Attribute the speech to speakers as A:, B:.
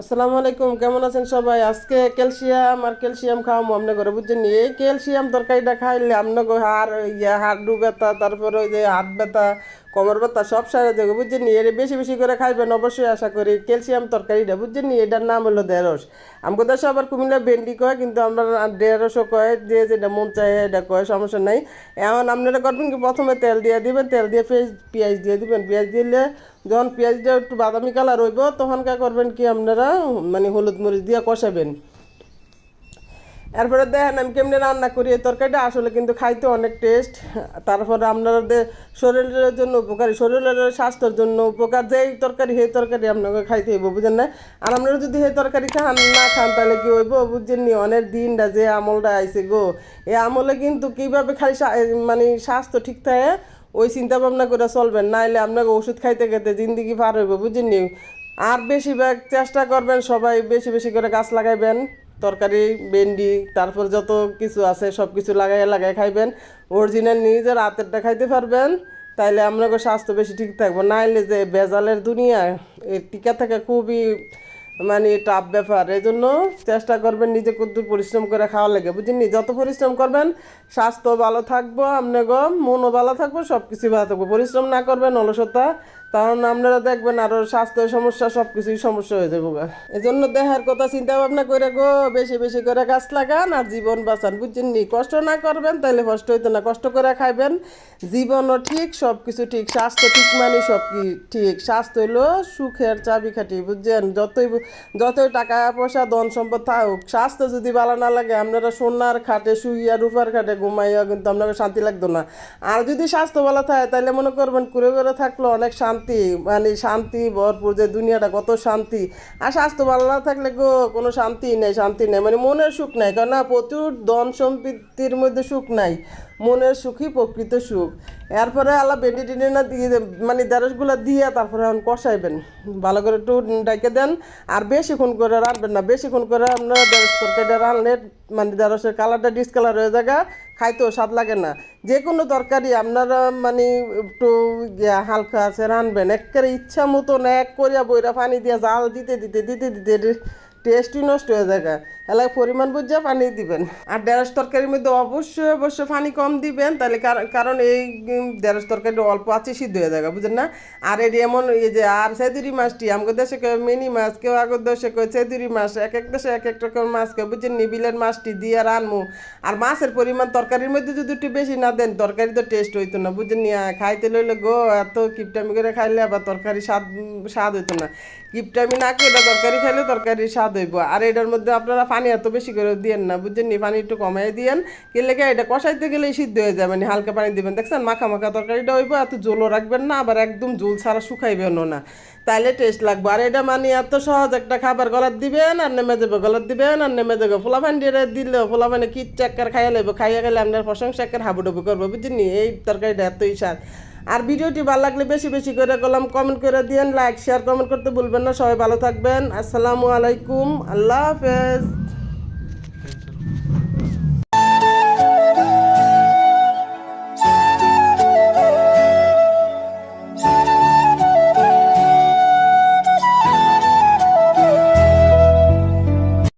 A: আসসালামু আলাইকুম, কেমন আছেন সবাই? আজকে ক্যালসিয়াম আর ক্যালসিয়াম খাওয়াবো আপনার ঘরে বুঝছেন এই ক্যালসিয়াম তরকারিটা খাইলে আপনার হাড়, ইয়া, হাড়ু ব্যথা, তারপরে ওই যে হাত ব্যথা কোমর ব্যথা সব সারা দেবে, বুঝছেন নি? এর বেশি বেশি করে খাইবেন, অবশ্যই আশা করি। ক্যালসিয়াম তরকারিটা বুঝছেন নি? এটার নাম হলো ঢেঁড়স। আমাকে দেশে আবার কুমিল্লা ভেন্ডি কয়, কিন্তু আমরা ঢেঁড়সও কয় যে যেটা মন চায় এটা কয়, সমস্যা নাই। এখন আপনারা করবেন কি? প্রথমে তেল দিয়ে দিবেন, তেল দিয়ে পেঁয়াজ পেঁয়াজ দিয়ে দিবেন। পেঁয়াজ দিলে যখন পেঁয়াজটা একটু বাদামি কালার হইব তখন কা করবেন কি আপনারা মানে হলুদ মরিচ দিয়ে কষাবেন। এরপরে দেখেন আমি কেমনি রান্না করি, এই তরকারিটা আসলে কিন্তু খাইতে অনেক টেস্ট তারপরে আপনাদের শরীরের জন্য উপকারী, শরীরের স্বাস্থ্যের জন্য উপকার, যেই তরকারি, সেই তরকারি আপনাকে খাইতে হইব, বুঝেন না আর আপনারা যদি সেই তরকারি খান, না খান, তাহলে কি হইব? বুঝছেন নি, অনেক দিনটা যে আমলটা আইছে গো। এই আমলে কিন্তু কীভাবে সা- মানে স্বাস্থ্য ঠিক থাকে, ওই চিন্তা ভাবনা করে চলবেন। নাইলে আপনাকে ওষুধ খাইতে খেতে জিন্দিগি পার হইব, বুঝছেন নি? আর বেশিরভাগ চেষ্টা করবেন সবাই বেশি বেশি করে গাছ লাগাইবেন। তরকারি, ভেন্ডি, তারপর যত কিছু আছে সব কিছু লাগাই লাগাই খাইবেন। অরিজিনাল নিজের হাতেরটা খাইতে পারবেন, তাইলে আপনাকে স্বাস্থ্য বেশি ঠিক থাকব। নাইলে যে বেজালের দুনিয়া এই টিকা থাকা খুবই মানে টাফ ব্যাপার। এই জন্য চেষ্টা করবেন নিজে কদ্দুর পরিশ্রম করে খাওয়া লাগে। বুঝলেন যত পরিশ্রম করবেন, স্বাস্থ্য ভালো থাকব আপনাকে মনও ভালো থাকব সব কিছু ভালো থাকব। পরিশ্রম না করবেন অলসতা তখন আপনারা দেখবেন আরও স্বাস্থ্যের সমস্যা সব কিছুই সমস্যা হয়ে যাব জন্য দেহার কথা চিন্তা ভাবনা করে গো, বেশি বেশি করে গাছ লাগান আর জীবন বাঁচান, বুঝছেন নি? কষ্ট না করবেন তাহলে কষ্ট হইতো না, কষ্ট করে খাইবেন। জীবনও ঠিক সব কিছু ঠিক, স্বাস্থ্য ঠিক মানে সব কি ঠিক। স্বাস্থ্য হইল সুখের চাবি চাবিকাঠি, বুঝছেন? যতই যতই টাকা পয়সা, ধন সম্পদ থাকুক, স্বাস্থ্য যদি ভালো না লাগে, আপনারা সোনার খাটে, শুইয়া রূপার খাটে ঘুমাইয়া কিন্তু আপনাকে শান্তি লাগতো না। আর যদি স্বাস্থ্য ভালো থাকে তাহলে মনে করবেন ঘুরে করে থাকল অনেক শান্তি। মানে শান্তি, ভরপুর যে দুনিয়াটা, কত শান্তি। আর স্বাস্থ্য ভালো না থাকলে গো, কোনো শান্তি নেই শান্তি নেই। মানে মনের সুখ নাই কারণ না প্রচুর ধন সম্পত্তির মধ্যে সুখ নাই। মনের সুখই প্রকৃত সুখ। এরপরে আল্লাহ বেডি টেনে না দিয়ে মানে দেরসগুলো দিয়ে তারপরে এখন কষাইবেন। ভালো করে একটু ডাইকে দেন, আর বেশিক্ষণ করে রাখবেন না। বেশিক্ষণ করে আপনারা দেরস তরকারিটা রানলে মানে দেরসের কালারটা ডিসকালার হয়ে জায়গা খাইতেও স্বাদ লাগে না। যে কোনো তরকারি আপনারা মানে একটু হালকা আছে রানবেন একেবারে ইচ্ছা মতন এক করিয়া বইরা পানি দিয়ে জাল দিতে দিতে দিতে দিতে টেস্টই নষ্ট হয়ে যায় এলাকা পরিমাণ বুঝে পানি দিবেন। আর ঢেঁড়স তরকারির মধ্যে অবশ্যই অবশ্যই পানি কম দিবেন। তাহলে কার- কারণ এই ঢেঁড়স তরকারি অল্প আছে, সিদ্ধ হয়ে যায় বুঝেন না? আর এটি এমন, এই যে, আর সেদুরি মাছটি, আমাকে দেশে কেউ মিনি মাছ, কেউ আগের দেশে কেউ সেদুরি মাছ, এক এক দেশে এক এক রকম মাছ কেউ বুঝছেন নিবিলের মাছটি দিয়ে রানমু। আর মাছের পরিমাণ তরকারির মধ্যে যদি একটু বেশি না দেন, তরকারি তো টেস্ট হইতো না বুঝছেন খাইতে লইলে, গো, এত কিপটামি করে খাইলে আবার তরকারি স্বাদ স্বাদ হইতো না। কিপটামি না করে তরকারি খাইলে তরকারি স্বাদ হইব। আর এটার মধ্যে আপনারা পানি এত বেশি করে দিয়েন না, বুঝছেন নি? পানি একটু কমাই দিয়েন। কে এটা কষাইতে গেলেই সিদ্ধ হয়ে যাবে হালকা পানি দিবেন। দেখছেন, মাখা মাখা তরকারিটা হইব, এত জোলও রাখবেন না, আবার একদম জোল ছাড়া শুকাইবেনও না। তাইলে টেস্ট লাগবে। আর এটা মানে এত সহজ একটা খাবার, গলার দিবেন আর নেমে যাবে, গলার দিবেন আর নেমে যাবে। ফোলাফান দিয়ে দিলে ফোলাফানে কি চাক্কার খাইয়া লাগবে খাইয়া গেলে আপনার প্রশংসা একের হাবুডুবু করব, বুঝছেন এই তরকারিটা এতই স্বাদ। আর ভিডিওটি ভালো লাগলে বেশি বেশি করে কলাম কমেন্ট করে দিয়েন লাইক শেয়ার কমেন্ট করতে ভুলবেন না। সবাই ভালো থাকবেন। আসসালামু আলাইকুম। আল্লাহ হাফেজ।